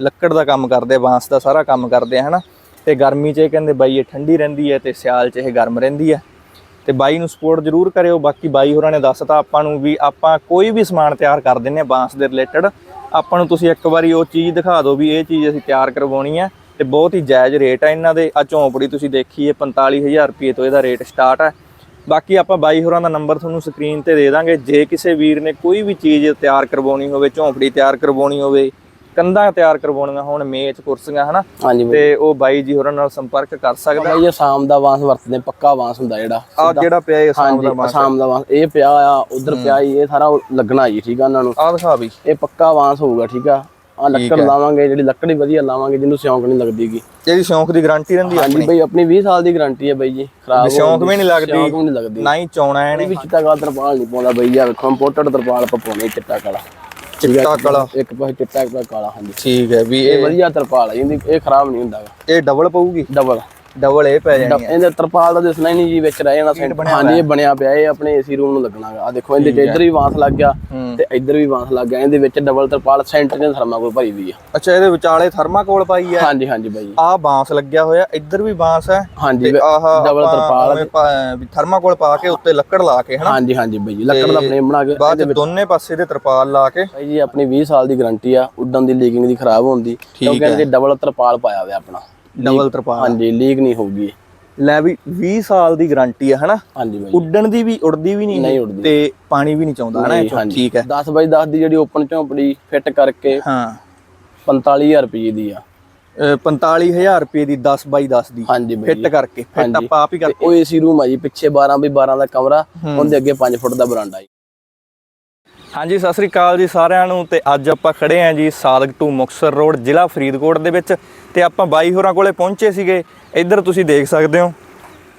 ਲੱਕੜ ਦਾ ਕੰਮ ਕਰਦੇ ਆ, ਬਾਂਸ ਦਾ ਸਾਰਾ ਕੰਮ ਕਰਦੇ ਆ, ਹਨਾ? ਤੇ ਗਰਮੀ 'ਚ ਇਹ ਕਹਿੰਦੇ ਬਾਈ ਇਹ ਠੰਡੀ ਰਹਿੰਦੀ ਹੈ ਤੇ ਸਿਆਲ 'ਚ ਇਹ ਗਰਮ ਰਹਿੰਦੀ ਹੈ। ਤੇ ਬਾਈ ਨੂੰ ਸਪੋਰਟ ਜ਼ਰੂਰ ਕਰਿਓ, ਬਾਕੀ ਬਾਈ ਹੋਰਾਂ ਨੇ ਦੱਸਤਾ ਆਪਾਂ ਨੂੰ ਵੀ ਆਪਾਂ ਕੋਈ ਵੀ ਸਮਾਨ ਤਿਆਰ ਕਰ ਦਿੰਨੇ ਆ ਬਾਂਸ ਦੇ ਰਿਲੇਟਡ ਆਪਾਂ ਨੂੰ ਤੁਸੀਂ ਇੱਕ ਵਾਰੀ ਉਹ ਚੀਜ਼ ਦਿਖਾ ਦਿਓ ਵੀ ਇਹ ਚੀਜ਼ ਅਸੀਂ ਤਿਆਰ ਕਰਵਾਉਣੀ ਹੈ ਤੇ ਬਹੁਤ ਹੀ ਜਾਇਜ਼ ਰੇਟ ਹੈ ਇਹਨਾਂ ਦੇ। ਆ ਝੌਂਪੜੀ ਤੁਸੀਂ ਦੇਖੀ ਹੈ 45000 ਰੁਪਏ ਤੋਂ ਇਹਦਾ ਰੇਟ ਸਟਾਰਟ ਹੈ। ਬਾਕੀ ਆਪਾਂ ਬਾਈ ਹੋਰਾਂ ਦਾ ਨੰਬਰ ਤੁਹਾਨੂੰ ਸਕਰੀਨ ਤੇ ਦੇ ਦਾਂਗੇ। ਜੇ ਕਿਸੇ ਵੀਰ ਨੇ ਕੋਈ ਵੀ ਚੀਜ਼ ਤਿਆਰ ਕਰਵਾਉਣੀ ਹੋਵੇ, ਝੌਂਪੜੀ ਤਿਆਰ ਕਰਵਾਉਣੀ ਹੋਵੇ ਕੰਧਾਂ ਤਿਆਰ ਕਰਵਾਉਣੀਆਂ ਹੋਣ ਮੇਜ਼ ਕੁਰਸੀਆਂ ਹਨਾ? ਬਾਈ। ਤੇ ਉਹ ਬਾਈ ਜੀ ਹੋਰਾਂ ਨਾਲ ਸੰਪਰਕ ਕਰ ਸਕਦਾ। ਬਾਈ ਇਹ ਸ਼ਾਮ ਦਾ ਵਾਂਸ ਵਰਤਦੇ ਪੱਕਾ ਵਾਂਸ ਹੁੰਦਾ ਜਿਹੜਾ। ਆ ਜਿਹੜਾ ਪਿਆ ਇਹ ਆਸਾਮ ਦਾ ਹਾਂਜੀ ਸ਼ਾਮ ਦਾ ਵਾਂਸ ਇਹ ਪਿਆ ਆ ਉਧਰ ਪਿਆ ਇਹ ਸਾਰਾ ਲੱਗਣਾ ਜੀ ਠੀਕ ਆ ਉਹਨਾਂ ਨੂੰ। ਆ ਦਿਖਾ ਵੀ ਇਹ ਪੱਕਾ ਵਾਂਸ ਹੋਊਗਾ ਠੀਕ ਆ। ਆ ਲੱਕੜ ਲਾਵਾਂਗੇ ਜਿਹੜੀ ਲੱਕੜੀ ਵਧੀਆ ਲਾਵਾਂਗੇ ਜਿਹਨੂੰ ਸਿਉਂਕ ਨਹੀਂ ਲੱਗਦੀਗੀ ਇਹਦੀ ਸ਼ੌਂਕ ਦੀ ਗਾਰੰਟੀ ਰਹਿੰਦੀ ਹੈ ਹਾਂਜੀ ਬਾਈ ਆਪਣੀ 20 ਸਾਲ ਦੀ ਗਾਰੰਟੀ ਹੈ ਬਾਈ ਜੀ ਖਰਾਬ ਸ਼ੌਂਕ ਵੀ ਨਹੀਂ ਲੱਗਦੀ। ਸਿਉਂਕ ਵੀ ਨਹੀਂ ਲੱਗਦੀ। ਨਾ ਹੀ ਚੌਣਾ ਇਹ ਇਹਨੇ। ਵੀ ਚਿੱਟਾ ਕਾਲਾ ਤਰਪਾਲ ਨਹੀਂ ਪਾਉਂਦਾ ਬਈ ਆ ਵੇਖੋ ਇੰਪੋਰਟਡ ਤਰਪਾਲ ਆਪਾਂ ਪਾਉਣੇ ਚਿੱਟਾ ਕਾਲਾ। ਚਿੱਟਾ ਕਾਲਾ। ਇੱਕ ਪਾਸੇ ਚਿੱਟਾ ਇੱਕ ਪਾਸੇ ਕਾਲਾ ਹਾਂਜੀ। ਠੀਕ ਹੈ ਵੀ ਇਹ ਇਹ ਵਧੀਆ ਤਰਪਾਲ ਹੈ ਇਹਦੀ ਇਹ ਖਰਾਬ ਨਹੀਂ ਹੁੰਦਾ ਗਾ। ਇਹ ਡਬਲ ਪਊਗੀ? ਡਬਲ ਡਬਲ ਇਹ ਪੈ ਜਾਣੀ ਹੈ ਇਹਦੇ ਤਰਪਾਲ ਦਾ ਦਿਸਣਾ ਹੀ ਨਹੀਂ ਜੀ ਵਿੱਚ ਰਹਿ ਜਾਣਾ ਸੈਂਟਰ। ਹਾਂਜੀ ਇਹ ਬਣਿਆ ਪਿਆ ਇਹ ਆਪਣੇ ਏਸੀ ਰੂਮ ਨੂੰ ਲੱਗਣਾਗਾ। ਆ ਦੇਖੋ ਇਹਦੇ ਇੱਧਰ ਵੀ ਵਾਂਸ ਲੱਗ ਗਿਆ। ਤੇ ਇੱਧਰ ਵੀ ਵਾਂਸ ਲੱਗ ਗਿਆ। ਇਹਦੇ ਵਿੱਚ ਡਬਲ ਤਰਪਾਲ ਸੈਂਟਰ ਦੇ ਥਰਮਾਕੋਲ ਭਰੀ ਵੀ ਆ। ਅੱਛਾ ਇਹਦੇ ਵਿਚਾਲੇ ਥਰਮਾਕੋਲ ਪਾਈ ਹੈ ਹਾਂਜੀ ਹਾਂਜੀ ਬਾਈ ਆਹ ਬਾਂਸ ਲੱਗਿਆ ਹੋਇਆ ਇੱਧਰ ਵੀ ਬਾਂਸ ਹੈ? ਹਾਂਜੀ ਆਹ ਡਬਲ ਤਰਪਾਲ ਥਰਮਾਕੋਲ ਪਾ ਕੇ ਉੱਤੇ ਲੱਕੜ ਲਾ ਕੇ ਹਨਾ? ਹਾਂਜੀ ਹਾਂਜੀ ਬਾਈ ਲੱਕੜ ਦਾ ਫਰੇਮ ਬਣਾ ਕੇ ਬਾਅਦ ਦੋਨੇ ਪਾਸੇ ਦੇ ਤਰਪਾਲ ਲਾ ਕੇ। ਬਾਈ ਜੀ ਆਪਣੀ 20 ਸਾਲ ਦੀ ਗਾਰੰਟੀ ਆ ਉੱਡਣ ਦੀ ਲੀਕਿੰਗ ਦੀ ਖਰਾਬ ਹੋਣ ਦੀ। ਕਿਉਂਕਿ ਇਹਦੇ ਡਬਲ ਤਰਪਾਲ ਪਾਇਆ ਹੋਇਆ ਆਪਣਾ। ਡਬਲ ਤਰਪਾਲ ਹਾਂਜੀ ਲੀਕ ਨਹੀਂ ਹੋਊਗੀ। ਲੈ ਵੀ 20 ਸਾਲ ਦੀ ਗਾਰੰਟੀ ਹੈ ਹਨਾ? ਹਾਂਜੀ ਬਾਈ। ਉੱਡਣ ਦੀ ਵੀ ਉੜਦੀ ਵੀ ਨਹੀਂ। ਤੇ ਪਾਣੀ ਵੀ ਨਹੀਂ ਚਾਉਂਦਾ ਹਨਾ ਇਹ। ਠੀਕ ਹੈ। 10 ਬਾਈ 10 ਦੀ ਜਿਹੜੀ ਓਪਨ ਝੌਂਪੜੀ ਫਿੱਟ ਕਰਕੇ ਹਾਂ। 45000 ਰੁਪਏ ਦੀ ਆ। ਅਹ 45000 ਰੁਪਏ ਦੀ 10 ਬਾਈ 10 ਦੀ। ਹਾਂਜੀ ਬਾਈ ਫਿੱਟ ਕਰਕੇ ਫਿੱਟ ਆਪਾਂ ਆਪ ਹੀ ਕਰਕੇ। ਉਹ ਏਸੀ ਰੂਮ ਆ ਜੀ ਪਿੱਛੇ 12 ਬਾਈ 12 ਦਾ ਕਮਰਾ ਉਹਦੇ ਅੱਗੇ 5 ਫੁੱਟ ਦਾ ਬਰਾਂਡਾ ਜੀ। ਹਾਂਜੀ ਸਤਿ ਸ੍ਰੀ ਅਕਾਲ ਜੀ ਸਾਰਿਆਂ ਨੂੰ ਤੇ ਅੱਜ ਆਪਾਂ ਖੜੇ ਆਂ ਜੀ ਸਾਦਕ ਟੂ ਮੁਕਸਰ ਰੋਡ ਜ਼ਿਲ੍ਹਾ ਫਰੀਦਕੋਟ ਦੇ ਵਿੱਚ। ਤੇ ਆਪਾਂ ਬਾਈ ਹੋਰਾਂ ਕੋਲੇ ਪਹੁੰਚੇ ਸੀਗੇ। ਇੱਧਰ ਤੁਸੀਂ ਦੇਖ ਸਕਦੇ ਹੋ।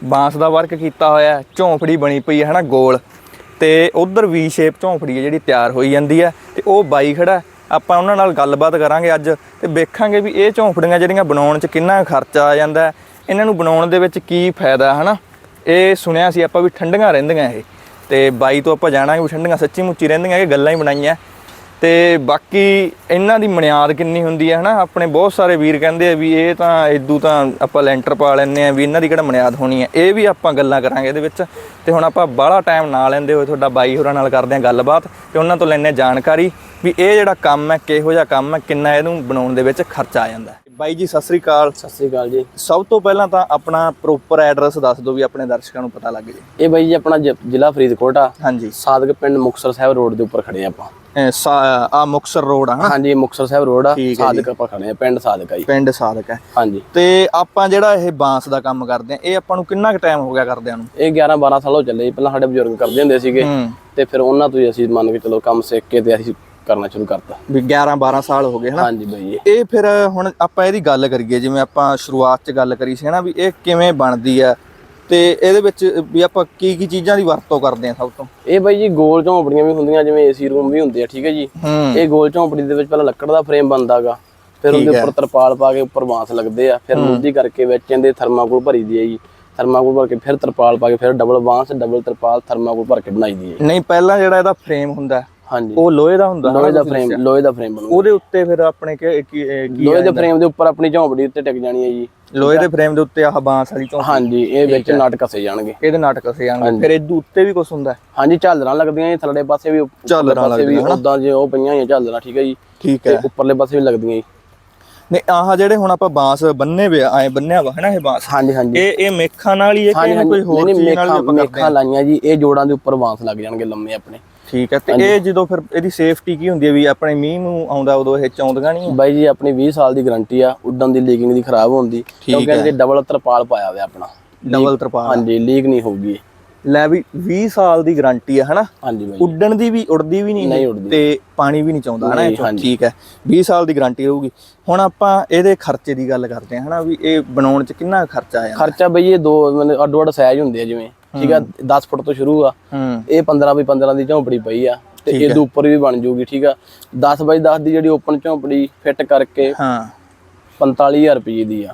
ਬਾਂਸ ਦਾ ਵਰਕ ਕੀਤਾ ਹੋਇਆ ਹੈ, ਬਣੀ ਪਈ ਹੈ ਹਨਾ ਗੋਲ। ਤੇ ਉਧਰ ਵੀ ਸ਼ੇਪ ਝੌਂਪੜੀ ਹੈ ਜਿਹੜੀ ਤਿਆਰ ਹੋਈ ਜਾਂਦੀ ਹੈ। ਤੇ ਉਹ ਬਾਈ ਖੜਾ ਆਪਾਂ ਉਹਨਾਂ ਨਾਲ ਗੱਲਬਾਤ ਕਰਾਂਗੇ ਅੱਜ ਤੇ ਵੇਖਾਂਗੇ ਵੀ ਇਹ ਝੌਂਪੜੀਆਂ ਜਿਹੜੀਆਂ ਬਣਾਉਣ 'ਚ ਕਿੰਨਾ ਖਰਚਾ ਆ ਜਾਂਦਾ ਇਹਨਾਂ ਨੂੰ ਬਣਾਉਣ ਦੇ ਵਿੱਚ ਕੀ ਫਾਇਦਾ ਹੈ ਹਨਾ? ਇਹ ਸੁਣਿਆ ਸੀ ਆਪਾਂ ਵੀ ਠੰਡੀਆਂ ਰਹਿੰਦੀਆਂ ਇਹ। ਤੇ ਬਾਈ ਤੋਂ ਆਪਾਂ ਜਾਣਾਂਗੇ ਵੀ ਠੰਡੀਆਂ ਸੱਚੀ ਮੁੱਚੀ ਰਹਿੰਦੀਆਂ ਕਿ ਗੱਲਾਂ ਹੀ ਬਣਾਈਆਂ। ਤੇ ਬਾਕੀ ਇਹਨਾਂ ਦੀ ਮਨਿਆਦ ਕਿੰਨੀ ਹੁੰਦੀ ਹੈ ਹਨਾ? ਆਪਣੇ ਬਹੁਤ ਸਾਰੇ ਵੀਰ ਕਹਿੰਦੇ ਆ ਵੀ ਇਹ ਤਾਂ ਇਦੂ ਤਾਂ ਆਪਾਂ ਲੈਂਟਰ ਪਾ ਲੈਂਦੇ ਆ ਵੀ ਇਹਨਾਂ ਦੀ ਕਿਹੜਾ ਮਨਿਆਦ ਹੋਣੀ ਹੈ। ਇਹ ਵੀ ਆਪਾਂ ਗੱਲਾਂ ਕਰਾਂਗੇ ਇਹਦੇ ਵਿੱਚ। ਤੇ ਹੁਣ ਆਪਾਂ ਬਾਹਲਾ ਟਾਈਮ ਨਾ ਲੈਂਦੇ ਹੋਏ ਤੁਹਾਡਾ ਬਾਈ ਹੋਰਾਂ ਨਾਲ ਕਰਦੇ ਆ ਗੱਲਬਾਤ ਤੇ ਉਹਨਾਂ ਤੋਂ ਲੈਣੇ ਜਾਣਕਾਰੀ ਵੀ ਇਹ ਜਿਹੜਾ ਕੰਮ ਹੈ ਕਿਹੋ ਜਿਹਾ ਕੰਮ ਹੈ ਕਿੰਨਾ ਇਹਨੂੰ ਬਣਾਉਣ ਦੇ ਵਿੱਚ ਖਰਚਾ ਆ ਜਾਂਦਾ ਬਾਈ ਜੀ ਸਤਿ ਸ੍ਰੀ ਅਕਾਲ। ਸਤਿ ਸ੍ਰੀ ਅਕਾਲ ਜੀ। ਸਭ ਤੋਂ ਪਹਿਲਾਂ ਤਾਂ ਆਪਣਾ ਪ੍ਰੋਪਰ ਐਡਰੈਸ ਦੱਸ ਦਿਓ ਵੀ ਆਪਣੇ ਦਰਸ਼ਕਾਂ ਨੂੰ ਪਤਾ ਲੱਗ ਜੇ। ਇਹ ਬਾਈ ਜੀ ਆਪਣਾ ਜ਼ਿਲ੍ਹਾ ਫਰੀਦਕੋਟ ਆ। ਹਾਂਜੀ। ਸਾਦਕ ਪਿੰਡ ਮੁਕਤਸਰ ਸਾਹਿਬ ਰੋਡ ਦੇ ਉੱਪਰ ਖੜੇ ਆਪਾਂ। ਆ ਮੁਕਸਰ ਰੋਡ ਆ ਹਨਾ ਹਾਂਜੀ ਇਹ ਮੁਕਤਸਰ ਸਾਹਿਬ ਰੋਡ ਆ। ਠੀਕ ਹੈ ਸਾਦਕ ਆਪਾਂ ਖੜੇ ਆ ਪਿੰਡ ਸਾਦਕ ਆ ਜੀ। ਪਿੰਡ ਸਾਦਕ ਹੈ। ਹਾਂਜੀ। ਤੇ ਆਪਾਂ ਜਿਹੜਾ ਇਹ ਬਾਂਸ ਦਾ ਕੰਮ ਕਰਦੇ ਆ ਇਹ ਆਪਾਂ ਨੂੰ ਕਿੰਨਾ ਕੁ ਟਾਈਮ ਹੋ ਗਿਆ ਕਰਦਿਆਂ ਨੂੰ? ਇਹ 11 12 ਸਾਲ ਹੋ ਚੱਲੇ ਜੀ। ਪਹਿਲਾਂ ਸਾਡੇ ਬਜ਼ੁਰਗ ਕਰਦੇ ਹੁੰਦੇ ਸੀਗੇ। ਤੇ ਫਿਰ ਉਹਨਾਂ ਤੋਂ ਹੀ ਅਸੀਂ ਮੰਨ ਕੇ ਚਲੋ ਕੰਮ ਸਿੱਖ ਕੇ ਤੇ ਅਸੀਂ ਕਰਨਾ ਸ਼ੁਰੂ ਕਰਤਾ। ਵੀ 11 12 ਸਾਲ ਹੋ ਗਏ ਹਨਾ? ਹਾਂਜੀ ਬਾਈ ਜੀ ਇਹ ਫਿਰ ਹੁਣ ਆਪਾਂ ਇਹਦੀ ਗੱਲ ਕਰੀਏ ਜਿਵੇਂ ਆਪਾਂ ਸ਼ੁਰੂਆਤ 'ਚ ਗੱਲ ਕਰੀ ਸੀ ਹਨਾ? ਵੀ ਇਹ ਕਿਵੇਂ ਬਣਦੀ ਆ ਤੇ ਇਹਦੇ ਵਿੱਚ ਵੀ ਆਪਾਂ ਕੀ ਕੀ ਚੀਜ਼ਾਂ ਦੀ ਵਰਤੋਂ ਕਰਦੇ ਆ ਸਭ ਤੋਂ? ਇਹ ਬਾਈ ਜੀ ਗੋਲ ਝੌਂਪੜੀਆਂ ਵੀ ਹੁੰਦੀਆਂ ਜਿਵੇਂ ਏਸੀ ਰੂਮ ਵੀ ਹੁੰਦੇ ਆ ਠੀਕ ਹੈ ਜੀ। ਇਹ ਗੋਲ ਝੌਂਪੜੀ ਦੇ ਵਿੱਚ ਪਹਿਲਾਂ ਲੱਕੜ ਦਾ ਫਰੇਮ ਬਣਦਾਗਾ ਫਿਰ ਉਹਦੇ ਉੱਪਰ ਤਰਪਾਲ ਪਾ ਕੇ ਉੱਪਰ ਬਾਂਸ ਲੱਗਦੇ ਆ ਫਿਰ ਮੁੱਦੀ ਕਰਕੇ ਵਿੱਚ ਇਹਦੇ ਥਰਮਾਕੋਲ ਭਰੀ ਦੀ ਹੈ ਜੀ। ਥਰਮਾਕੋਲ ਭਰ ਕੇ ਫਿਰ ਤਰਪਾਲ ਪਾ ਕੇ ਫਿਰ ਡਬਲ ਬਾਂਸ ਡਬਲ ਤਰਪਾਲ ਥਰਮਾਕੋਲ ਭਰ ਕੇ ਬਣਾਈ ਦੀ ਹੈ। ਨਹੀਂ ਪਹਿਲਾਂ ਜਿਹੜਾ ਇਹਦਾ ਫਰੇਮ ਹੁੰਦਾ ਹਾਂਜੀ। ਉਹ ਲੋਹੇ ਦਾ ਹੁੰਦਾ ਲੋਹੇ ਦਾ ਫਰੇਮ ਲੋਹੇ ਦਾ ਫਰੇਮ ਬਣੂ ਉਹਦੇ ਉੱਤੇ ਫਿਰ ਆਪਣੇ ਕੀ ਲੋਹੇ ਦੇ ਫਰੇਮ ਦੇ ਉੱਪਰ ਆਪਣੀ ਝੌਂਪੜੀ ਉੱਤੇ ਟਿਕ ਜਾਣੀ ਹੈ ਜੀ। ਲੋਹੇ ਦੇ ਫਰੇਮ ਦੇ ਉੱਤੇ ਆਹ ਬਾਂਸ ਵਾਲੀ ਚੌਂਕ। ਹਾਂਜੀ ਇਹ ਵਿੱਚ ਨਟ ਕਸੇ ਜਾਣਗੇ। ਇਹਦੇ ਨਾਟਕ ਸੇ ਆਣਗੇ ਫਿਰ ਇਹਦੇ ਉੱਤੇ ਵੀ ਕੁਝ ਹੁੰਦਾ। ਹਾਂਜੀ ਝਾਲਰਾਂ ਲੱਗਦੀਆਂ ਜੀ ਥੱਲੜੇ ਪਾਸੇ ਵੀ ਝਾਲਰਾਂ ਲੱਗਦੀਆਂ, ਉਦਾਂ ਜੇ ਉਹ ਪਈਆਂ ਹੋਈਆਂ ਝਾਲਰਾਂ ਠੀਕ ਹੈ ਜੀ। ਠੀਕ ਤੇ ਹੈ ਉੱਪਰਲੇ ਪਾਸੇ ਵੀ ਲੱਗਦੀਆਂ ਜੀ। ਨਹੀਂ ਆਹ ਜਿਹੜੇ ਹੁਣ ਆਪਾਂ ਬਾਂਸ ਬੰਨੇ ਵੇ ਐ ਬੰਨਿਆ ਵਾ ਹਨਾ ਇਹ ਬਾਂਸ? ਹਾਂਜੀ ਹਾਂਜੀ। ਇਹ ਇਹ ਮੇਖਾਂ ਨਾਲ ਹੀ ਹੈ ਕਿ ਕੋਈ ਹੋਰ ਚੀਜ਼ ਨਾਲ ਆਪਾਂ ਕਰਦੇ ਮੇਖਾਂ ਲਾਈਆਂ ਜੀ ਇਹ ਜੋੜਾਂ ਦੇ ਉੱਪਰ ਬਾਂਸ ਲੱਗ ਜਾਣਗੇ ਲੰਮੇ ਆਪਣੇ। ਠੀਕ ਹੈ ਤੇ ਇਹ ਜਦੋਂ ਫਿਰ ਇਹਦੀ ਸੇਫਟੀ ਕੀ ਹੁੰਦੀ ਹੈ ਵੀ ਆਪਣੇ ਮੀਂਹ ਨੂੰ ਆਉਂਦਾ ਉਦੋਂ ਇਹ ਚੌਂਦੀਆਂ ਨਹੀਂ ਬਾਈ ਜੀ ਆਪਣੀ 20 ਸਾਲ ਦੀ ਗਾਰੰਟੀ ਆ ਉੱਡਣ ਦੀ ਲੀਕਿੰਗ ਦੀ ਖਰਾਬ ਹੋਣ ਦੀ ਕਿਉਂਕਿ ਇਹਦੇ ਡਬਲ ਤਰਪਾਲ ਪਾਇਆ ਹੋਇਆ ਆਪਣਾ। ਡਬਲ ਤਰਪਾਲ। ਹਾਂਜੀ ਲੀਕ ਨਹੀਂ ਹੋਊਗੀ ਲੈ ਵੀ 20 ਸਾਲ ਦੀ ਗਾਰੰਟੀ ਹੈ ਹਨਾ? ਹਾਂਜੀ ਬਾਈ ਉੱਡਣ ਦੀ ਵੀ ਉੜਦੀ ਵੀ ਨਹੀਂ। ਤੇ ਪਾਣੀ ਵੀ ਨਹੀਂ ਚਾਉਂਦਾ ਹਨਾ? ਇਹ। ਠੀਕ ਹੈ 20 ਸਾਲ ਦੀ ਗਾਰੰਟੀ ਰਹੂਗੀ। ਹੁਣ ਆਪਾਂ ਇਹਦੇ ਖਰਚੇ ਦੀ ਗੱਲ ਕਰਦੇ ਹਾਂ ਹਨਾ? ਵੀ ਇਹ ਬਣਾਉਣ 'ਚ ਕਿੰਨਾ ਖਰਚਾ ਆ ਜਾਂਦਾ ਖਰਚਾ ਬਈ ਇਹ ਦੋ ਮਤਲਬ ਅੱਡੋ ਅੱਡ ਸਾਈਜ਼ ਹੁੰਦੇ ਆ ਜਿਵੇਂ। ਠੀਕ ਆ 10 ਫੁੱਟ ਤੋਂ ਸ਼ੁਰੂ ਆ। ਇਹ 15 ਬਾਈ 15 ਦੀ ਝੌਂਪੜੀ ਪਈ ਆ ਤੇ ਇਹਦੇ ਉੱਪਰ ਵੀ ਬਣ ਜੂਗੀ ਠੀਕ ਆ। 10 ਬਾਈ 10 ਦੀ ਜਿਹੜੀ ਓਪਨ ਝੌਂਪੜੀ ਫਿੱਟ ਕਰਕੇ ਹਾਂ। 45000 ਰੁਪਏ ਦੀ ਆ।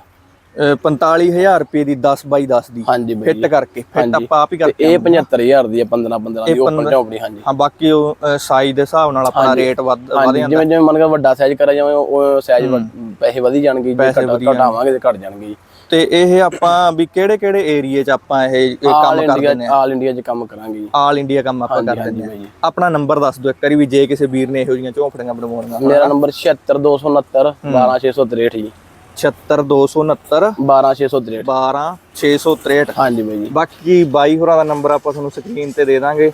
ਅ, 45000 ਰੁਪਏ ਦੀ 10 ਬਾਈ 10 ਦੀ। ਹਾਂਜੀ ਬਾਈ ਫਿੱਟ ਕਰਕੇ ਫਿੱਟ। ਆਪਾਂ ਆਪ ਹੀ ਕਰਕੇ ਇਹ 75000 ਦੀ ਹੈ 15 15 ਦੀ ਓਪਨ ਝੌਂਪੜੀ ਹਾਂਜੀ। ਹਾਂ ਬਾਕੀ ਉਹ ਸਾਈਜ਼ ਦੇ ਹਿਸਾਬ ਨਾਲ ਆਪਣਾ ਰੇਟ ਵੱਧ ਜਾਂਦਾ। ਜਿਵੇਂ ਜਿਵੇਂ ਮਨ ਕਰ ਵੱਡਾ ਸਾਈਜ਼ ਕਰਿਆ ਜਾਵੇ ਉਹ ਸਾਈਜ਼ ਪੈਸੇ ਵਧੀ ਜਾਣਗੇ ਜੇ। ਘਟਾਵਾਂਗੇ ਤੇ ਘਟ ਜਾਣਗੇ ਤੇ ਇਹ ਆਪਾਂ ਵੀ ਕਿਹੜੇ ਕਿਹੜੇ ਏਰੀਏ 'ਚ ਆਪਾਂ ਇਹ ਇਹ ਕੰਮ ਕਰਦੇ ਇੰਡੀਆ ਨੇ? ਆਲ ਇੰਡੀਆ 'ਚ ਕੰਮ ਕਰਾਂਗੇ ਜੀ। ਆਲ ਇੰਡੀਆ ਕੰਮ ਆਪਾਂ ਨੇ। ਬਾਈ ਜੀ ਆਪਣਾ ਨੰਬਰ ਦੱਸ ਦਿਓ ਇੱਕ ਵਾਰੀ ਵੀ ਜੇ ਕਿਸੇ ਵੀਰ ਨੇ ਇਹੋ ਜਿਹੀਆਂ ਝੋਪੜੀਆਂ ਬਣਵਾਉਣੀਆਂ ਮੇਰਾ ਨੰਬਰ 76269 12663 ਜੀ। 76269 12663 12663 ਹਾਂਜੀ ਬਾਈ ਜੀ। ਬਾਕੀ ਬਾਈ ਹੋਰਾਂ ਦਾ ਨੰਬਰ ਆਪਾਂ ਤੁਹਾਨੂੰ ਸਕਰੀਨ ਤੇ ਦੇ ਦਾਂਗੇ।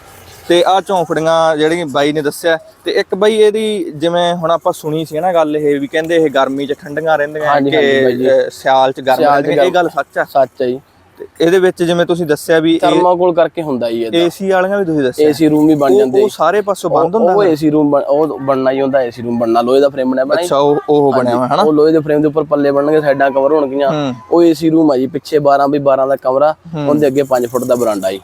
ਤੇ ਆ ਝੌਂਫੜੀਆਂ ਜਿਹੜੀਆਂ ਬਾਈ ਨੇ ਦੱਸਿਆ ਤੇ ਇੱਕ ਬਾਈ ਇਹਦੀ ਜਿਵੇਂ ਹੁਣ ਆਪਾਂ ਸੁਣੀ ਸੀ ਨਾ ਗੱਲ ਇਹ ਵੀ ਕਹਿੰਦੇ ਇਹ ਗਰਮੀ 'ਚ ਠੰਡੀਆਂ ਰਹਿੰਦੀਆਂ ਬਾਈ ਕਿ ਸਿਆਲ 'ਚ ਗਰਮ ਰਹਿੰਦੀਆਂ ਇਹ ਗੱਲ ਸੱਚ ਆ। ਸੱਚ ਹੈ ਜੀ। ਇਹਦੇ ਵਿੱਚ ਜਿਵੇਂ ਤੁਸੀਂ ਦੱਸਿਆ ਵੀ ਥਰਮਾਕੋਲ ਕਰਕੇ ਹੁੰਦਾ ਜੀ ਇਹਦਾ। ਏਸੀ ਵਾਲੀਆਂ ਵੀ ਤੁਸੀਂ ਦੱਸਿਆ। ਏਸੀ ਰੂਮ ਵੀ ਬਣ ਜਾਂਦੇ ਉਹ ਸਾਰੇ ਪਾਸੋਂ ਬੰਦ ਹੁੰਦਾ ਉਹ ਏਸੀ ਰੂਮ ਉਹ ਬਣਨਾ ਹੀ ਹੁੰਦਾ ਏਸੀ ਰੂਮ ਬਣਨਾ ਲੋਹੇ ਦਾ ਫਰੇਮ ਬਣਿਆ ਬਣਾਈ। ਅੱਛਾ ਉਹ ਉਹ ਬਣਿਆ ਹੋਇਆ ਹਨਾ? ਉਹ ਲੋਹੇ ਦੇ ਫਰੇਮ ਦੇ ਉੱਪਰ ਪੱਲੇ ਬਣਨਗੇ ਸਾਈਡਾਂ ਕਵਰ ਹੋਣਗੀਆਂ। ਹੂੰ। ਉਹ ਏਸੀ ਰੂਮ ਆ ਜੀ ਪਿੱਛੇ 12 ਵੀ 12 ਦਾ ਕਮਰਾ ਉਹਦੇ ਅੱਗੇ 5 ਫੁੱਟ ਦਾ ਬਰਾਂਡਾ ਜੀ।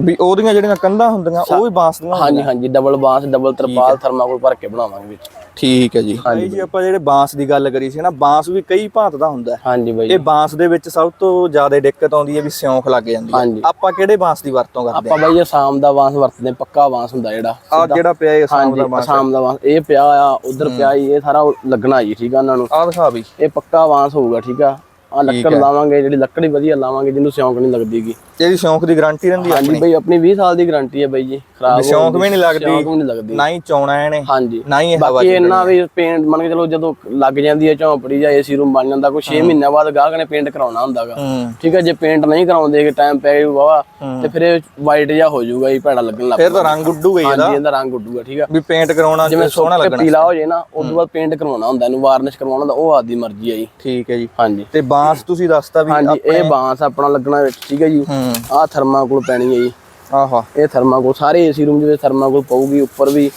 ਵੀ ਉਹਦੀਆਂ ਜਿਹੜੀਆਂ ਕੰਧਾਂ ਹੁੰਦੀਆਂ ਉਹ ਵੀ ਬਾਂਸ ਦੀਆਂ ਹਾਂਜੀ ਹਾਂਜੀ ਡਬਲ ਬਾਂਸ ਡਬਲ ਤਰਪਾਲ ਥਰਮਾਕੋਲ ਭਰ ਕੇ ਬਣਾਵਾਂਗੇ ਵਿੱਚ। ਠੀਕ ਹੈ ਜੀ। ਭਾਈ ਜੀ ਆਪਾਂ ਜਿਹੜੇ ਬਾਂਸ ਦੀ ਗੱਲ ਕਰੀ ਸੀ ਨਾ ਬਾਂਸ ਵੀ ਕਈ ਭਾਂਤ ਦਾ ਹੁੰਦਾ ਹੈ। ਹਾਂਜੀ ਬਾਈ। ਇਹ ਬਾਂਸ ਦੇ ਵਿੱਚ ਸਭ ਤੋਂ ਜ਼ਿਆਦਾ ਦਿੱਕਤ ਆਉਂਦੀ ਹੈ ਵੀ ਸਿਉਂਖ ਲੱਗ ਜਾਂਦੀ ਹੈ। ਹਾਂਜੀ। ਆਪਾਂ ਕਿਹੜੇ ਬਾਂਸ ਦੀ ਵਰਤੋਂ ਕਰਦੇ ਆਪਾਂ ਬਾਈ ਆਸਾਮ ਦਾ ਬਾਂਸ ਵਰਤਦੇ ਪੱਕਾ ਬਾਂਸ ਹੁੰਦਾ ਜਿਹੜਾ। ਆ ਜਿਹੜਾ ਪਿਆ ਇਹ ਅਸਾਮ ਹਾਂਜੀ ਦਾ ਬਾਂਸ? ਆਸਾਮ ਦਾ ਬਾਂਸ। ਇਹ ਪਿਆ ਆ ਉਧਰ ਪਿਆ ਇਹ ਸਾਰਾ ਲੱਗਣਾ ਜੀ ਠੀਕ ਆ ਉਹਨਾਂ ਨੂੰ। ਆ ਦਿਖਾ ਵੀ ਇਹ ਪੱਕਾ ਬਾਂਸ ਹੋਊਗਾ ਠੀਕ ਆ। ਆ ਲੱਕੜ ਲਾਵਾਂਗੇ ਜਿਹੜੀ ਲੱਕੜੀ ਵਧੀਆ ਲਾਵਾਂਗੇ ਜਿਹਨੂੰ ਸਿਉਂਕ ਨਹੀਂ ਲੱਗਦੀਗੀ ਇਹਦੀ ਸਿਉਂਖ ਦੀ ਗਾਰੰਟੀ ਰਹਿੰਦੀ ਹੈ ਹਾਂਜੀ ਬਈ ਆਪਣੀ 20 ਸਾਲ ਦੀ ਗਾਰੰਟੀ ਹੈ ਬਾਈ ਜੀ ਖਰਾਬ ਸਿਉਂਕ ਵੀ ਨਹੀਂ ਲੱਗਦੀ ਸਿਉਂਕ ਵੀ ਨਹੀਂ ਲੱਗਦੀ। ਨਾ ਹੀ ਚੌਣਾ ਇਹਨੇ ਹਾਂਜੀ। ਨਾ ਹੀ ਇਹ ਹਵਾ ਬਾਕੀ ਇਹਨਾਂ ਵੀ ਪੇਂਟ ਮੰਨ ਕੇ ਚਲੋ ਜਦੋਂ ਲੱਗ ਜਾਂਦੀ ਹੈ ਝੌਂਪੜੀ ਜਾਂ ਏਸੀ ਰੂਮ ਬਣ ਜਾਂਦਾ ਕੋਈ 6 ਮਹੀਨਿਆਂ ਬਾਅਦ ਗਾਹਕ ਨੇ ਪੇਂਟ ਕਰਾਉਣਾ ਹੁੰਦਾਗਾ ਠੀਕ ਹੈ ਜੇ ਪੇਂਟ ਨਹੀਂ ਕਰਾਉਂਦੇ ਕਿ ਟਾਈਮ ਪੈ ਗਿਆ ਵਾਵਾ ਤੇ ਫਿਰ ਇਹ ਵਾਈਟ ਜਿਹਾ ਹੋ ਜਾਊਗਾ ਜੀ ਭੈੜਾ ਲੱਗਣ ਲੱਗ ਫਿਰ ਤਾਂ ਰੰਗ ਉੱਡੂਗਾ ਇਹਦਾ। ਹਾਂਜੀ ਇਹਦਾ ਰੰਗ ਉੱਡੂਗਾ ਠੀਕ ਆ। ਵੀ ਪੇਂਟ ਕਰਾਉਣਾ ਜਿਵੇਂ ਸੋਹਣਾ ਲੱਗਣਾ। ਪੀਲਾ ਹੋ ਜੇ ਨਾ ਉਸ ਤੋਂ ਬਾਅਦ ਪੇਂਟ ਕਰਵਾਉਣਾ ਹੁੰਦਾ ਇਹਨੂੰ ਵਾਰਨਿਸ਼ ਕਰਵਾਉਣਾ ਹੁੰਦਾ ਉਹ ਆਦੀ ਮਰਜ਼ੀ ਹੈ ਜੀ। ਠੀਕ ਹੈ ਜੀ। ਹਾਂਜੀ। ਤੇ ਬਾਂਸ ਤੁਸੀਂ ਦੱਸਤਾ ਵੀ ਹਾਂਜੀ ਇਹ ਬਾਂਸ ਆਪਣਾ ਲੱਗਣਾ ਵਿੱਚ ਠੀਕ ਹੈ ਜੀ? ਹੂੰ। ਆਹ ਥਰਮਾਕੋਲ ਪੈਣੀ ਹੈ ਜੀ। ਆਹਾ। ਇਹ ਥਰਮਾਕੋਲ ਸਾਰੇ ਏਸੀ ਰੂਮ ਦੇ ਵਿੱਚ ਥਰਮਾਕੋਲ ਪਊਗੀ ਉੱਪਰ ਵੀ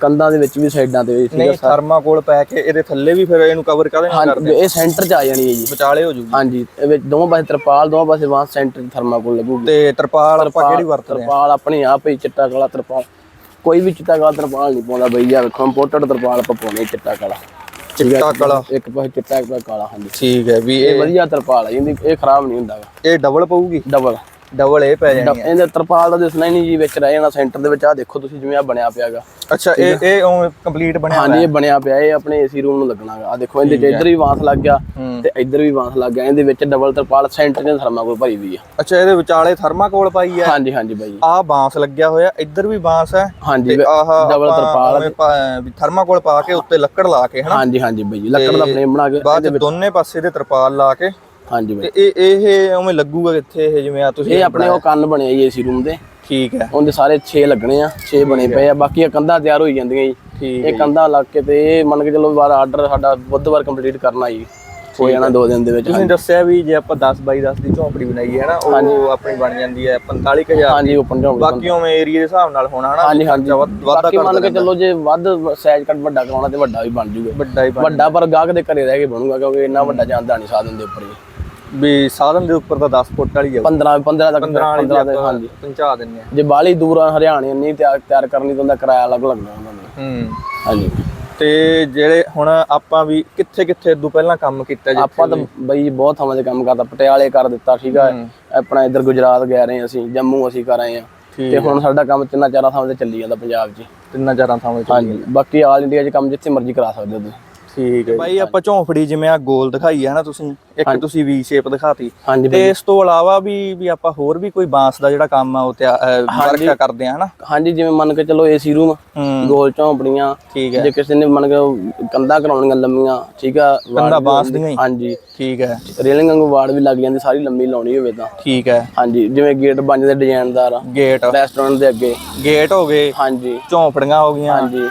ਕੰਧਾਂ ਦੇ ਵਿੱਚ ਵੀ ਸਾਈਡਾਂ ਤੇ ਠੀਕ ਨਹੀਂ ਥਰਮਾਕੋਲ ਪੈ ਕੇ ਇਹਦੇ ਥੱਲੇ ਵੀ ਫਿਰ ਇਹਨੂੰ ਕਵਰ ਕਾਹਦੇ ਨਾਲ ਹਾਂਜੀ ਇਹ ਸੈਂਟਰ 'ਚ ਆ ਜਾਣੀ ਹੈ ਜੀ। ਵਿਚਾਲੇ ਹੋ ਜੂਗੀ। ਹਾਂਜੀ ਇਹ ਵਿੱਚ ਦੋਵਾਂ ਪਾਸੇ ਤਰਪਾਲ ਦੋਵਾਂ ਪਾਸੇ ਬਾਂਸ ਸੈਂਟਰ 'ਚ ਥਰਮਾਕੋਲ ਲੱਗੂਗੀ। ਤੇ ਤਰਪਾਲ ਆਪਾਂ ਕਿਹੜੀ ਵਰਤਦੇ ਆ? ਤਰਪਾਲ ਆਪਣੀ ਆਪ ਹੀ ਚਿੱਟਾ ਕਾਲਾ ਤਰਪਾਲ। ਕੋਈ ਵੀ ਚਿੱਟਾ ਕਾਲਾ ਤਰਪਾਲ ਨਹੀਂ ਪਾਉਂਦਾ ਬਈ ਆ ਵੇਖੋ ਇੰਪੋਰਟਡ ਤਰਪਾਲ ਆਪਾਂ ਪਾਉਣੇ ਚਿੱਟਾ ਕਾਲਾ ਚਿੱਟਾ ਕਲਾ। ਇੱਕ ਪਾਸੇ ਚਿੱਟਾ ਇੱਕ ਪਾਸੇ ਕਾਲਾ ਹਾਂਜੀ। ਠੀਕ ਹੈ ਵੀ ਇਹ ਇਹ ਵਧੀਆ ਤਰਪਾਲ ਹੈ ਇਹਦੀ ਇਹ ਖਰਾਬ ਨਹੀਂ ਹੁੰਦਾ ਗਾ ਇਹ ਡਬਲ ਪਊਗੀ? ਡਬਲ ਡਬਲ ਇਹ ਪੈ ਜਾਣੀ ਹੈ ਇਹਦੇ ਤਰਪਾਲ ਦਾ ਦਿਸਣਾ ਹੀ ਨਹੀਂ ਜੀ ਵਿੱਚ ਰਹਿ ਜਾਣਾ ਸੈਂਟਰ ਦੇ ਵਿੱਚ। ਆ ਦੇਖੋ ਤੁਸੀਂ ਜਿਵੇਂ ਆ ਬਣਿਆ ਪਿਆਗਾ ਅੱਛਾ ਇਹ ਇਹ ਕੰਪਲੀਟ ਬਣਿਆ ਹਾਂਜੀ ਇਹ ਬਣਿਆ ਪਿਆ ਇਹ ਆਪਣੇ ਏਸੀ ਰੂਮ ਨੂੰ ਲੱਗਣਾਗਾ ਆ ਦੇਖੋ ਇਹਦੇ 'ਚ ਇੱਧਰ ਵੀ ਬਾਂਸ ਲੱਗ ਗਿਆ। ਤੇ ਇੱਧਰ ਵੀ ਬਾਂਸ ਲੱਗ ਗਿਆ। ਇਹਦੇ ਵਿੱਚ ਡਬਲ ਤਰਪਾਲ ਸੈਂਟਰ 'ਚ ਥਰਮਾਕੋਲ ਭਰੀ ਹੋਈ ਆ। ਅੱਛਾ ਇਹਦੇ ਵਿਚਾਲੇ ਥਰਮਾਕੋਲ ਪਾਈ ਹੈ ਹਾਂਜੀ ਹਾਂਜੀ ਬਾਈ। ਆਹ ਬਾਂਸ ਲੱਗਿਆ ਹੋਇਆ ਇੱਧਰ ਵੀ ਬਾਂਸ ਹੈ ਹਾਂਜੀ ਆਹ ਡਬਲ ਤਰਪਾਲ ਵੀ ਥਰਮਾਕੋਲ ਪਾ ਕੇ ਉੱਤੇ ਲੱਕੜ ਲਾ ਕੇ ਹਨਾ? ਹਾਂਜੀ ਹਾਂਜੀ ਬਾਈ ਲੱਕੜ ਦਾ ਫਰੇਮ ਬਣਾ ਕੇ ਬਾਅਦ ਦੋਨੇ ਪਾਸੇ ਤੇ ਤਰਪਾਲ ਲਾ ਕੇ ਹਾਂਜੀ ਬਾਈ। ਤੇ ਇਹ ਇਹ ਉਵੇਂ ਲੱਗੂਗਾ ਕਿੱਥੇ ਇਹ ਜਿਵੇਂ ਆ ਤੁਸੀਂ ਇਹ ਆਪਣੇ ਉਹ ਕੰਨ ਬਣੇ ਆ ਜੀ ਏਸੀ ਰੂਮ ਦੇ। ਠੀਕ ਹੈ। ਉਹਦੇ ਸਾਰੇ 6 ਲੱਗਣੇ ਆ 6 ਬਣੇ ਪਏ ਆ ਬਾਕੀ ਇਹ ਕੰਧਾਂ ਤਿਆਰ ਹੋਈ ਜਾਂਦੀਆਂ ਜੀ। ਠੀਕ ਇਹ ਕੰਧਾਂ ਲੱਗ ਕੇ ਤੇ ਇਹ ਮੰਨ ਕੇ ਚਲੋ ਵਾਰ ਆਰਡਰ ਸਾਡਾ ਬੁੱਧਵਾਰ ਕੰਪਲੀਟ ਕਰਨਾ ਜੀ। ਹੋ ਜਾਣਾ ਦੋ ਦਿਨ ਦੇ ਵਿੱਚ ਤੁਸੀਂ ਦੱਸਿਆ ਵੀ ਜੇ ਆਪਾਂ 10 ਬਾਈ 10 ਦੀ ਝੌਂਪੜੀ ਬਣਾਈ ਹੈ ਨਾ ਉਹ ਆਪਣੀ ਬਣ ਜਾਂਦੀ ਹੈ 45000 ਹਾਂਜੀ ਓਪਨ ਝੌਂਪੜੀ ਬਾਕੀ ਉਵੇਂ ਏਰੀਆ ਦੇ ਹਿਸਾਬ ਨਾਲ ਹੋਣਾ ਹਨਾ ਹਾਂਜੀ ਹਾਂਜੀ। ਵਾਧਾ ਬਾਕੀ ਮੰਨ ਕੇ ਚੱਲੋ ਜੇ ਵੱਧ ਸਾਈਜ਼ ਕੱਟ ਵੱਡਾ ਕਰਾਉਣਾ ਤੇ ਵੱਡਾ ਵੀ ਬਣ ਜੂਗਾ। ਵੱਡਾ ਹੀ ਵੱਡਾ ਪਰ ਗਾਹਕ ਦੇ ਘਰੇ ਰਹਿ ਕੇ ਬਣੂਗਾ ਕਿਉਂਕਿ ਇੰਨਾ ਵੱਡਾ ਜਾਂਦਾ ਨਹੀਂ ਸਾਧਨ ਦੇ ਉੱਪਰ ਜੀ। ਵੀ ਸਾਧਨ ਦੇ ਉੱਪਰ ਤਾਂ 10 ਫੁੱਟ ਵਾਲੀ ਆ 15 15 ਤੱਕ 15 ਵਾਲੀ 15 ਦੇ ਦੇ ਹਾਂਜੀ। ਪਹੁੰਚਾ ਦਿੰਨੇ ਆ ਜੇ ਬਾਹਲੀ ਦੂਰ ਆ ਹਰਿਆਣੇ ਨਹੀਂ ਤਿਆਰ ਤਿਆਰ ਕਰਨੀ ਤਾਂ ਉਹਦਾ ਕਿਰਾਇਆ ਅਲੱਗ ਲੱਗਣਾ ਉਹਨਾਂ ਨੂੰ। ਹੂੰ। ਹਾਂਜੀ। ਤੇ ਜਿਹੜੇ ਹੁਣ ਆਪਾਂ ਵੀ ਕਿੱਥੇ ਕਿੱਥੇ ਇਦੋਂ ਪਹਿਲਾਂ ਕੰਮ ਕੀਤਾ ਜੀ ਆਪਾਂ ਤਾਂ ਬਈ ਬਹੁਤ ਥਾਵਾਂ ਤੇ ਕੰਮ ਕਰਦਾ ਪਟਿਆਲੇ ਕਰ ਦਿੱਤਾ ਠੀਕ ਆ। ਆਪਣਾ ਇੱਧਰ ਗੁਜਰਾਤ ਗਏ ਰਹੇ ਅਸੀਂ ਜੰਮੂ ਅਸੀਂ ਕਰ ਆਏ ਆ ਤੇ ਹੁਣ ਸਾਡਾ ਕੰਮ ਤਿੰਨਾਂ ਚਾਰਾਂ ਥਾਵਾਂ ਤੇ ਚੱਲੀ ਜਾਂਦਾ ਪੰਜਾਬ 'ਚ। ਤਿੰਨਾਂ ਚਾਰਾਂ ਥਾਵਾਂ 'ਚ ਹਾਂਜੀ। ਬਾਕੀ ਆਲ ਇੰਡੀਆ 'ਚ ਕੰਮ ਜਿੱਥੇ ਮਰਜ਼ੀ ਕਰਾ ਸਕਦੇ ਹੋ ਤੁਸੀਂ। ਠੀਕ ਹੈ ਬਾਈ ਆਪਾਂ ਝੌਂਫੜੀ ਜਿਵੇਂ ਆ ਗੋਲ ਦਿਖਾਈ ਹੈ ਨਾ ਤੁਸੀਂ ਇੱਕ ਤੁਸੀਂ ਵੀ ਸ਼ੇਪ ਦਿਖਾਤੀ। ਤੇ ਇਸ ਤੋਂ ਇਲਾਵਾ ਵੀ ਵੀ ਆਪਾਂ ਹੋਰ ਵੀ ਕੋਈ ਬਾਂਸ ਦਾ ਜਿਹੜਾ ਕੰਮ ਆ ਉਹ ਤੇ ਵਰਕ ਕਰਦੇ ਆ ਹਨਾ? ਹਾਂਜੀ ਜਿਵੇਂ ਮੰਨ ਕੇ ਚਲੋ ਏਸੀ ਰੂਮ ਗੋਲ ਝੌਂਪੜੀਆਂ ਠੀਕ ਹੈ। ਜੇ ਕਿਸੇ ਨੇ ਮੰਨ ਕੇ ਕੰਧਾਂ ਕਰਾਉਣੀਆਂ ਲੰਮੀਆਂ ਠੀਕ ਆ ਕੰਧਾਂ ਬਾਂਸ ਦੀਆਂ ਹਾਂਜੀ। ਠੀਕ ਹੈ। ਰੇਲਿੰਗ ਵਾਂਗੂ ਵਾੜ ਵੀ ਲੱਗ ਜਾਂਦੀ ਸਾਰੀ ਲੰਮੀ ਲਾਉਣੀ ਹੋਵੇ ਤਾਂ। ਠੀਕ ਹੈ। ਹਾਂਜੀ ਜਿਵੇਂ ਗੇਟ ਬਣ ਜਾਂਦੇ ਡਿਜ਼ਾਈਨਦਾਰ ਗੇਟ। ਰੈਸਟੋਰੈਂਟ ਦੇ ਅੱਗੇ। ਗੇਟ ਹੋ ਗਏ। ਹਾਂਜੀ। ਝੌਂਪੜੀਆਂ ਹੋ ਗਈਆਂ। ਹਾਂਜੀ।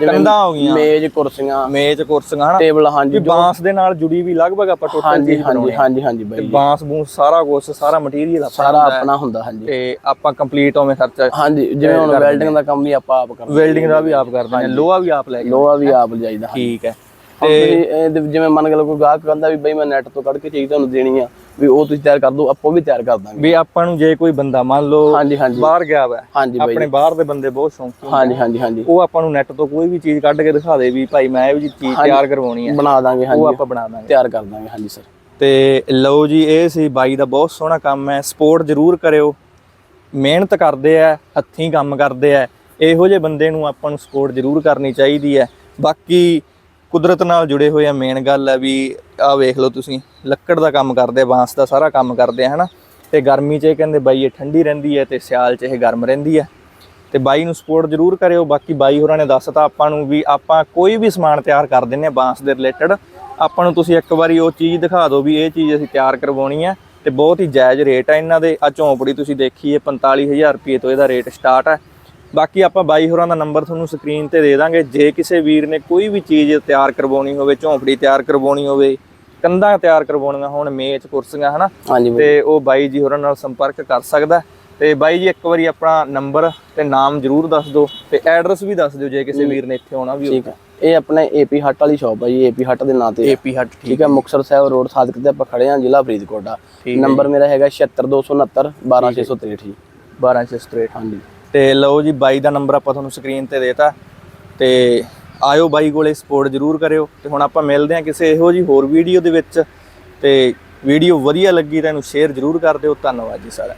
ਕੰਧਾਂ ਹੋ ਗਈਆਂ। ਮੇਜ਼ ਕੁਰਸੀਆਂ। ਮੇਜ਼ ਕੁਰਸੀਆਂ ਹਨਾ? ਟੇਬਲ ਹਾਂਜੀ ਬਾਂਸ ਦੇ ਨਾਲ ਜੁੜੀ ਵੀ ਲਗਭਗ ਆਪਾਂ ਟੋਟਲ ਹਾਂਜੀ ਹਾਂਜੀ ਹਾਂਜੀ ਹਾਂਜੀ ਬਾਈ। ਬਾਂਸ ਬੂਸ ਸਾਰਾ ਕੁਝ ਸਾਰਾ ਮਟੀਰੀਅਲ ਸਾਰਾ ਆਪਣਾ ਹੁੰਦਾ ਹਾਂਜੀ। ਤੇ ਆਪਾਂ ਕੰਪਲੀਟ ਉਵੇਂ ਖਰਚਾ ਹਾਂਜੀ ਜਿਵੇਂ ਹੁਣ ਵੈਲਡਿੰਗ ਦਾ ਕੰਮ ਵੀ ਆਪਾਂ ਆਪ ਕਰਦੇ ਵੈਲਡਿੰਗ ਦਾ ਵੀ ਆਪ ਕਰਦੇ ਲੋਹਾ ਵੀ ਆਪ ਲੈ ਕੇ ਲੋਹਾ ਵੀ ਆਪ ਲਿਜਾਈਦਾ ਠੀਕ ਹੈ। ਵਿੱਚ ਜਿਵੇਂ ਮੰਨ ਲਓ ਕੋਈ ਗਾਹਕ ਕਹਿੰਦਾ ਵੀ ਬਈ ਮੈਂ ਨੈਟ ਤੋਂ ਕੱਢ ਕੇ ਚੀਜ਼ ਤੁਹਾਨੂੰ ਦੇਣੀ ਆ ਵੀ ਉਹ ਤੁਸੀਂ ਤਿਆਰ ਕਰ ਦਿਓ ਆਪਾਂ ਉਹ ਵੀ ਤਿਆਰ ਕਰ ਦਾਂਗੇ। ਵੀ ਆਪਾਂ ਨੂੰ ਜੇ ਕੋਈ ਬੰਦਾ ਮੰਨ ਲਓ ਹਾਂਜੀ ਹਾਂਜੀ। ਬਾਹਰ ਗਿਆ ਵਾ ਆਪਣੇ ਬਾਹਰ ਦੇ ਬੰਦੇ ਬਹੁਤ ਸ਼ੌਂਕੀ ਹਾਂਜੀ ਹਾਂਜੀ ਹਾਂਜੀ। ਉਹ ਆਪਾਂ ਨੂੰ ਨੈਟ ਤੋਂ ਕੋਈ ਵੀ ਚੀਜ਼ ਕੱਢ ਕੇ ਦਿਖਾ ਦੇ ਵੀ ਭਾਈ ਮੈਂ ਇਹ ਵੀ ਚੀਜ਼ ਤਿਆਰ ਕਰਵਾਉਣੀ ਹੈ ਬਣਾ ਦਾਂਗੇ ਉਹ ਹਾਂਜੀ। ਆਪਾਂ ਬਣਾ ਦਾਂਗੇ। ਤਿਆਰ ਕਰ ਦਾਂਗੇ ਹਾਂਜੀ ਸਰ। ਤੇ ਲਓ ਜੀ ਇਹ ਸੀ ਬਾਈ ਦਾ ਬਹੁਤ ਸੋਹਣਾ ਕੰਮ ਹੈ। ਸਪੋਰਟ ਜ਼ਰੂਰ ਕਰਿਓ। ਮਿਹਨਤ ਕਰਦੇ ਆ ਹੱਥੀਂ ਕੰਮ ਕਰਦੇ ਆ। ਇਹੋ ਜਿਹੇ ਬੰਦੇ ਨੂੰ ਆਪਾਂ ਨੂੰ ਸਪੋਰਟ ਜ਼ਰੂਰ ਕਰਨੀ ਚਾਹੀਦੀ ਹੈ। ਬਾਕੀ ਕੁਦਰਤ ਨਾਲ ਜੁੜੇ ਹੋਏ ਆ ਮੇਨ ਗੱਲ ਹੈ ਵੀ ਆਹ ਵੇਖ ਲਓ ਤੁਸੀਂ, ਲੱਕੜ ਦਾ ਕੰਮ ਕਰਦੇ ਬਾਂਸ ਦਾ ਸਾਰਾ ਕੰਮ ਕਰਦੇ ਆ, ਹਨਾ? ਤੇ ਗਰਮੀ 'ਚ ਇਹ ਕਹਿੰਦੇ ਬਾਈ ਇਹ ਠੰਡੀ ਰਹਿੰਦੀ ਹੈ ਤੇ ਸਿਆਲ 'ਚ ਇਹ ਗਰਮ ਰਹਿੰਦੀ ਹੈ ਤੇ ਬਾਈ ਨੂੰ ਸਪੋਰਟ ਜ਼ਰੂਰ ਕਰਿਓ, ਬਾਕੀ ਬਾਈ ਹੋਰਾਂ ਨੇ ਦੱਸਤਾ ਆਪਾਂ ਨੂੰ ਵੀ ਆਪਾਂ ਕੋਈ ਵੀ ਸਮਾਨ ਤਿਆਰ ਕਰ ਦਿੰਨੇ ਆ ਬਾਂਸ ਦੇ ਰਿਲੇਟਡ ਆਪਾਂ ਨੂੰ ਤੁਸੀਂ ਇੱਕ ਵਾਰੀ ਉਹ ਚੀਜ਼ ਦਿਖਾ ਦਿਓ ਵੀ ਇਹ ਚੀਜ਼ ਅਸੀਂ ਤਿਆਰ ਕਰਵਾਉਣੀ ਹੈ ਤੇ ਬਹੁਤ ਹੀ ਜਾਇਜ਼ ਰੇਟ ਹੈ ਇਹਨਾਂ ਦੇ। ਆ ਝੌਂਪੜੀ ਤੁਸੀਂ ਦੇਖੀ ਹੈ 45000 ਰੁਪਏ ਤੋਂ ਇਹਦਾ ਰੇਟ ਸਟਾਰਟ ਹੈ ਬਾਕੀ ਆਪਾਂ ਬਾਈ ਹੋਰਾਂ ਦਾ ਨੰਬਰ ਤੁਹਾਨੂੰ ਸਕਰੀਨ ਤੇ ਦੇ ਦਾਂਗੇ। ਜੇ ਕਿਸੇ ਵੀਰ ਨੇ ਕੋਈ ਵੀ ਚੀਜ਼ ਤਿਆਰ ਕਰਵਾਉਣੀ ਹੋਵੇ ਝੌਂਪੜੀ ਤਿਆਰ ਕਰਵਾਉਣੀ ਹੋਵੇ ਕੰਧਾਂ ਤਿਆਰ ਕਰਵਾਉਣੀਆਂ ਹੋਣ ਮੇਜ਼ ਕੁਰਸੀਆਂ ਹਨਾ? ਤੇ ਉਹ ਬਾਈ ਜੀ ਹੋਰਾਂ ਨਾਲ ਸੰਪਰਕ ਕਰ ਸਕਦਾ। ਤੇ ਬਾਈ ਜੀ ਇੱਕ ਵਾਰੀ ਆਪਣਾ ਨੰਬਰ ਤੇ ਨਾਮ ਜਰੂਰ ਦੱਸ ਦਿਓ ਤੇ ਐਡਰੈਸ ਵੀ ਦੱਸ ਦਿਓ ਜੇ ਕਿਸੇ ਵੀਰ ਨੇ ਇੱਥੇ ਆਉਣਾ ਵੀ ਠੀਕ ਹੈ। ਇਹ ਆਪਣੇ ਏਪੀ ਹੱਟ ਵਾਲੀ ਸ਼ਾਪ ਹੈ ਜੀ ਏਪੀ ਹੱਟ ਦੇ ਨਾਂ ਤੇ। ਏਪੀ ਹੱਟ ਠੀਕ ਹੈ ਮੁਕਤਸਰ ਸਾਹਿਬ ਰੋਡ ਸਾਦਕ ਤੇ ਆਪਾਂ ਖੜੇ ਹਾਂ ਜ਼ਿਲ੍ਹਾ ਫਰੀਦਕੋਟ ਦਾ। ਨੰਬਰ ਮੇਰਾ ਹੈਗਾ 76269 12663 ਜੀ। 12 ਸਟ੍ਰੇਟ ਹਾਂਜੀ। ਤੇ ਲਓ ਜੀ ਬਾਈ ਦਾ ਨੰਬਰ ਆਪਾਂ ਤੁਹਾਨੂੰ ਸਕਰੀਨ ਤੇ ਦੇਤਾ ਤੇ ਆਇਓ ਬਾਈ ਕੋਲੇ ਸਪੋਰਟ ਜਰੂਰ ਕਰਿਓ ਤੇ ਹੁਣ ਆਪਾਂ ਮਿਲਦੇ ਹਾਂ ਕਿਸੇ ਇਹੋ ਜੀ ਹੋਰ ਵੀਡੀਓ ਦੇ ਵਿੱਚ ਤੇ ਵੀਡੀਓ ਵਧੀਆ ਲੱਗੀ ਤਾਂ ਇਹਨੂੰ ਸ਼ੇਅਰ ਜਰੂਰ ਕਰ ਦਿਓ, ਧੰਨਵਾਦ ਜੀ ਸਾਰਿਆਂ